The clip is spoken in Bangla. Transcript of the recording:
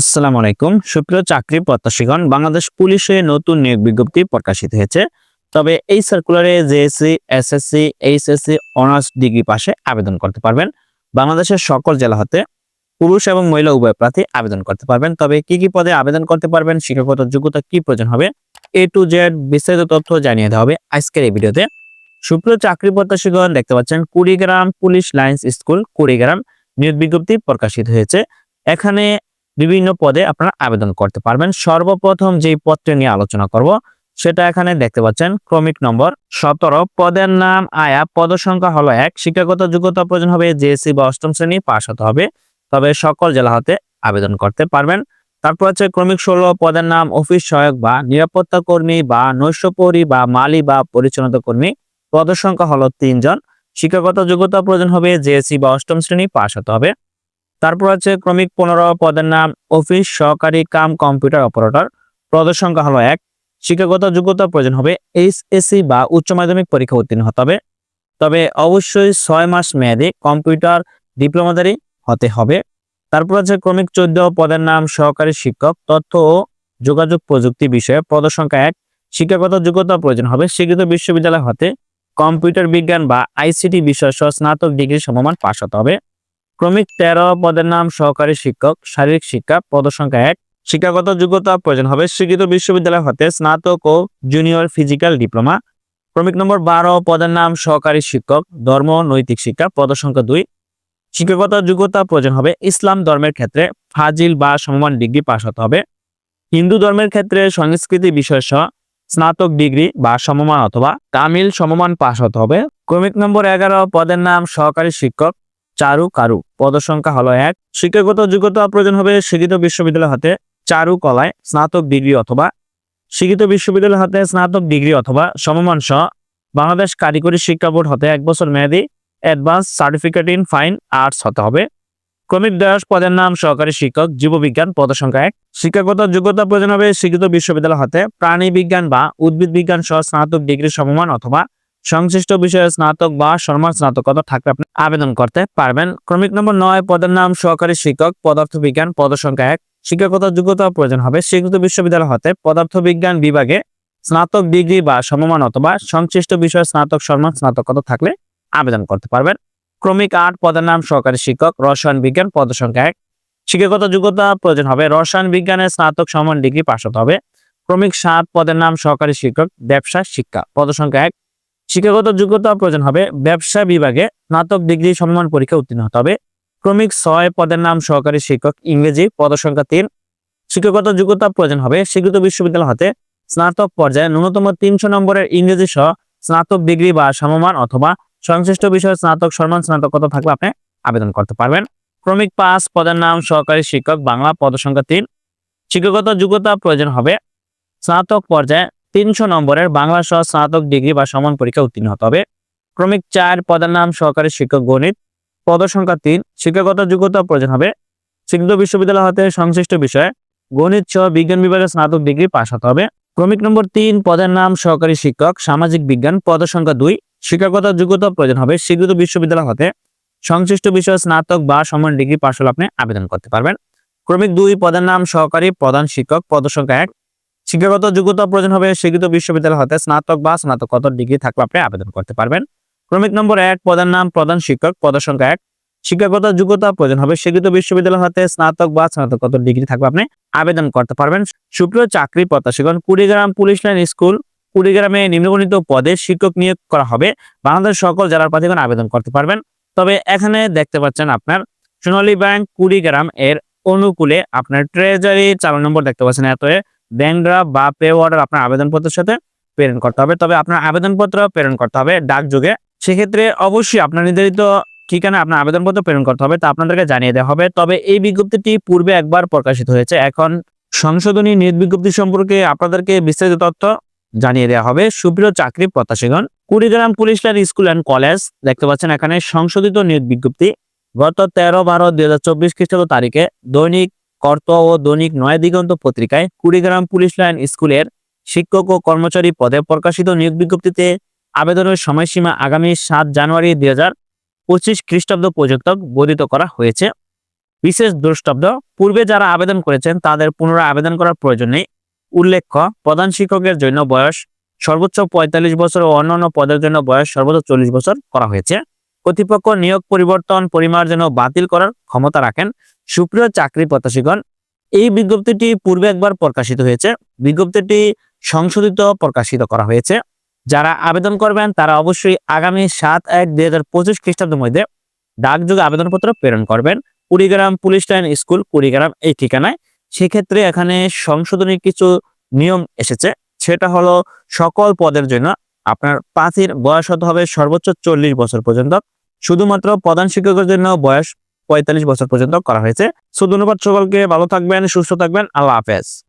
আসসালামু আলাইকুম। সুপ্রিয় চাকরি প্রত্যাশীগণ, বাংলাদেশ পুলিশে নতুন নিয়োগ বিজ্ঞপ্তি প্রকাশিত হয়েছে। তবে এই সার্কুলারে JSC SSC HSC honours degree পাশে আবেদন করতে পারবেন। বাংলাদেশের সকল জেলা হতে পুরুষ এবং মহিলা উভয় প্রার্থী আবেদন করতে পারবেন। তবে কি কি পদে আবেদন করতে পারবেন, শিক্ষাগত যোগ্যতা কি প্রয়োজন হবে এ টু জেড বিস্তারিত তথ্য জানিয়ে দেওয়া হবে আজকের এই ভিডিওতে। সুপ্রিয় চাকরি প্রত্যাশীগণ, দেখতে পাচ্ছেন Kurigram police lines school, Kurigram নিয়োগ বিজ্ঞপ্তি প্রকাশিত হয়েছে। এখানে বিভিন্ন পদে আপনারা আবেদন করতে পারবেন। সর্বপ্রথম যেই পদটি নিয়ে আলোচনা করব, সেটা এখানে দেখতে পাচ্ছেন, ক্রমিক নম্বর সতেরো। পদের নাম আয়া, পদ সংখ্যা হলো এক। শিক্ষাগত যোগ্যতা প্রয়োজন হবে জেএসসি বা অষ্টম শ্রেণি পাশ হতে হবে। তবে সকল জেলা হতে আবেদন করতে পারবেন। তারপর হচ্ছে ক্রমিক ষোলো, পদের নাম অফিস সহায়ক বা নিরাপত্তা কর্মী বা নৈশপরি বা মালি বা পরিচ্ছন্নতা কর্মী। পদ সংখ্যা হলো তিনজন। শিক্ষাগত যোগ্যতা প্রয়োজন হবে জেএসসি বা অষ্টম শ্রেণি পাশ হতে হবে। তারপর আছে ক্রমিক পনেরো পদের নাম অফিস, সহকারী, কাম, কম্পিউটার অপারেটর। পদের সংখ্যা হলো এক। শিক্ষাগত যোগ্যতা প্রয়োজন হবে এইচএসসি বা উচ্চ মাধ্যমিক পরীক্ষা উত্তীর্ণ হতে হবে। তবে অবশ্যই ছয় মাস মেয়াদে কম্পিউটার ডিপ্লোমাদারি হতে হবে। তারপর আছে ক্রমিক চোদ্দ পদের নাম সহকারী শিক্ষক, তথ্য ও যোগাযোগ প্রযুক্তি বিষয়ে পদ সংখ্যা এক। শিক্ষাগত যোগ্যতা প্রয়োজন হবে স্বীকৃত বিশ্ববিদ্যালয় হতে। কম্পিউটার বিজ্ঞান বা আইসিটি বিষয় সহ স্নাতক ডিগ্রি সমমান পাশ হতে হবে। ক্রমিক তেরো পদের নাম সহকারী শিক্ষক, শারীরিক শিক্ষা পদ সংখ্যা এক। শিক্ষাগত যোগ্যতা প্রয়োজন হবে স্বীকৃত বিশ্ববিদ্যালয় হতে স্নাতক ও জুনিয়র ফিজিক্যাল ডিপ্লোমা ক্রমিক নম্বর বারো পদের নাম সহকারী শিক্ষক, ধর্ম নৈতিক শিক্ষা পদ সংখ্যা দুই। শিক্ষাগত যোগ্যতা প্রয়োজন হবে ইসলাম ধর্মের ক্ষেত্রে ফাজিল বা সমমান ডিগ্রি পাশ হতে হবে। হিন্দু ধর্মের ক্ষেত্রে সংস্কৃতি বিষয় সহ স্নাতক ডিগ্রি বা সমমান অথবা তামিল সমমান পাশ হতে হবে। ক্রমিক নম্বর এগারো পদের নাম সহকারী শিক্ষক চারু কারু পদ সংখ্যা হলো এক। শিক্ষাগত যোগ্যতা প্রয়োজন হবে শিক্ষিত বিশ্ববিদ্যালয় হাতে চারু কলায় স্নাতক ডিগ্রি অথবা শিক্ষিত বিশ্ববিদ্যালয় হাতে স্নাতক ডিগ্রি অথবা সমমান সহ বাংলাদেশ কারিগরি শিক্ষা বোর্ড হতে এক বছর মেয়াদী advance certificate in fine arts হতে হবে। ক্রমিক দশ পদের নাম সহকারী শিক্ষক, জীববিজ্ঞান পদ সংখ্যা এক। শিক্ষাগত যোগ্যতা প্রয়োজন হবে শিক্ষিত বিশ্ববিদ্যালয় হতে প্রাণী বিজ্ঞান বা উদ্ভিদ বিজ্ঞান সহ স্নাতক ডিগ্রি সমমান অথবা সংশ্লিষ্ট বিষয়ে স্নাতক বা সমান স্নাতকতা থাকলে আপনি আবেদন করতে পারবেন। ক্রমিক নম্বর নয়, পদের নাম সহকারী শিক্ষক পদার্থ বিজ্ঞান পদ সংখ্যা এক। শিক্ষাগত যোগ্যতা প্রয়োজন হবে স্বীকৃত বিশ্ববিদ্যালয় হতে পদার্থ বিজ্ঞান বিভাগে স্নাতক ডিগ্রি বা সমমান অথবা সংশ্লিষ্ট বিষয়ে স্নাতক সমান স্নাতকতা থাকলে আবেদন করতে পারবেন। ক্রমিক আট, পদের নাম সহকারী শিক্ষক, রসায়ন বিজ্ঞান পদ সংখ্যা এক। শিক্ষাগত যোগ্যতা প্রয়োজন হবে রসায়ন বিজ্ঞানের স্নাতক সমান ডিগ্রি পাশ হতে হবে। ক্রমিক সাত, পদের নাম সহকারী শিক্ষক, ব্যবসা, শিক্ষা পদ সংখ্যা এক। শিক্ষাগত যোগ্যতা প্রয়োজন হবে। ব্যবসা বিভাগে স্নাতক ডিগ্রি সম্মান পরীক্ষা উত্তীর্ণ হতে হবে। ক্রমিক ছয় পদের নাম সহকারী শিক্ষক, ইংরেজি পদ সংখ্যা তিন। শিক্ষাগত যোগ্যতা প্রয়োজন হবে স্বীকৃত বিশ্ববিদ্যালয় হতে স্নাতক পর্যায়ে ন্যূনতম তিনশো নম্বরের ইংরেজি সহ স্নাতক ডিগ্রি বা সমমান অথবা সংশ্লিষ্ট বিষয়ে স্নাতক সম্মান স্নাতকতা থাকলে আপনি আবেদন করতে পারবেন। ক্রমিক পাঁচ পদের নাম সহকারী শিক্ষক, বাংলা পদ সংখ্যা তিন। শিক্ষাগত যোগ্যতা প্রয়োজন হবে স্নাতক পর্যায়ে তিনশো নম্বরের বাংলা সহ স্নাতক ডিগ্রি বা সমান পরীক্ষা উত্তীর্ণ হতে হবে। ক্রমিক চার, পদের নাম সহকারী শিক্ষক গণিত। পদ সংখ্যা তিন, শিক্ষাগত যোগ্যতা প্রয়োজন হবে। স্বীকৃত বিশ্ববিদ্যালয় হতে সংশ্লিষ্ট বিষয়ে গণিত সহ বিজ্ঞান বিভাগে স্নাতক ডিগ্রি পাশ হতে হবে। ক্রমিক নম্বর তিন, পদের নাম সহকারী শিক্ষক, সামাজিক বিজ্ঞান পদ সংখ্যা দুই, শিক্ষাগত যোগ্যতা প্রয়োজন হবে। স্বীকৃত বিশ্ববিদ্যালয় হতে সংশ্লিষ্ট বিষয়ে স্নাতক বা সমান ডিগ্রি পাশ হলে আপনি আবেদন করতে পারবেন। ক্রমিক দুই, পদের নাম সহকারী প্রধান শিক্ষক পদ সংখ্যা এক শিক্ষাগত যোগ্যতা প্রয়োজন হবে স্বীকৃত বিশ্ববিদ্যালয় হতে স্নাতক বা স্নাতকোত্তর ডিগ্রি থাকলে আপনি আবেদন করতে পারবেন। ক্রমিক নম্বর এক পদের নাম, প্রধান শিক্ষক পদ সংখ্যা এক। শিক্ষাগত যোগ্যতা প্রয়োজন হবে স্বীকৃত বিশ্ববিদ্যালয় হতে স্নাতক বা স্নাতকোত্তর ডিগ্রি থাকলে আপনি আবেদন করতে পারবেন। সুপ্রিয় চাকরি প্রত্যাশীগণ, কুড়িগ্রাম পুলিশ লাইন স্কুল, কুড়িগ্রামে নিম্নগণিত পদে শিক্ষক নিয়োগ করা হবে। বাংলাদেশ সকল জেলার প্রার্থীগণ আবেদন করতে পারবেন। তবে এখানে দেখতে পাচ্ছেন আপনার সোনালী ব্যাংক কুড়িগ্রাম এর অনুকূলে আপনার ট্রেজারি চালু নম্বর দেখতে পাচ্ছেন এত ব্যাংক ড্রাফট বা পে অর্ডার আপনার আবেদনপত্রের সাথে প্রেরণ করতে হবে। তবে আপনার আবেদনপত্র প্রেরণ করতে হবে ডাক যুগে। সেক্ষেত্রে অবশ্যই আপনার নির্ধারিত ঠিকানা আপনার আবেদনপত্র প্রেরণ করতে হবে, তা আপনাদেরকে জানিয়ে দেওয়া হবে। তবে এই বিজ্ঞপ্তিটি পূর্বে একবার প্রকাশিত হয়েছে। এখন সংশোধনী নিয়োগ বিজ্ঞপ্তি সম্পর্কে আপনাদেরকে বিস্তারিত তথ্য জানিয়ে দেওয়া হবে। সুপ্রিয় চাকরি প্রত্যাশীগণ, Kurigram police line school and college দেখতে পাচ্ছেন এখানে সংশোধিত নিয়োগ বিজ্ঞপ্তি। গত তেরো বারো দুই হাজার চব্বিশ খ্রিস্টাব্দ তারিখে দৈনিক কর্ত ও দৈনিক নয় দিগন্ত পত্রিকায় কুড়িগ্রাম পুলিশ লাইন স্কুলের শিক্ষক ও কর্মচারী পদে প্রকাশিত নিয়োগ বিজ্ঞপ্তিতে আবেদনের সময়সীমা আগামী সাত জানুয়ারি দুই হাজার পঁচিশ খ্রিস্টাব্দ পর্যন্ত বর্ধিত করা হয়েছে। বিশেষ দ্রষ্টব্য, পূর্বে যারা আবেদন করেছেন তাদের পুনরায় আবেদন করার প্রয়োজন নেই। উল্লেখ্য, প্রধান শিক্ষকের জন্য বয়স সর্বোচ্চ পঁয়তাল্লিশ বছর ও অন্যান্য পদের জন্য বয়স সর্বোচ্চ চল্লিশ বছর করা হয়েছে। কর্তৃপক্ষ নিয়োগ পরিবর্তন পরিমার্জন বাতিল করার ক্ষমতা রাখেন। সুপ্রিয় চাকরি প্রত্যাশীগণ, এই বিজ্ঞপ্তিটি পূর্বে একবার প্রকাশিত হয়েছে। বিজ্ঞপ্তিটি সংশোধিত প্রকাশিত করা হয়েছে। যারা আবেদন করবেন, তারা অবশ্যই আগামী সাত এক দুই হাজার পঁচিশ খ্রিস্টাব্দের মধ্যে ডাকযোগে আবেদনপত্র প্রেরণ করবেন। Kurigram police line school, Kurigram এই ঠিকানায়। সেক্ষেত্রে এখানে সংশোধনী কিছু নিয়ম এসেছে। সেটা হলো সকল পদের জন্য আপনার প্রার্থীর বয়স হতে হবে সর্বোচ্চ চল্লিশ বছর পর্যন্ত। শুধুমাত্র প্রধান শিক্ষকের জন্য বয়স পঁয়তাল্লিশ বছর পর্যন্ত করা হয়েছে। সো ধন্যবাদ সকলকে ভালো থাকবেন সুস্থ থাকবেন আল্লাহ হাফেজ।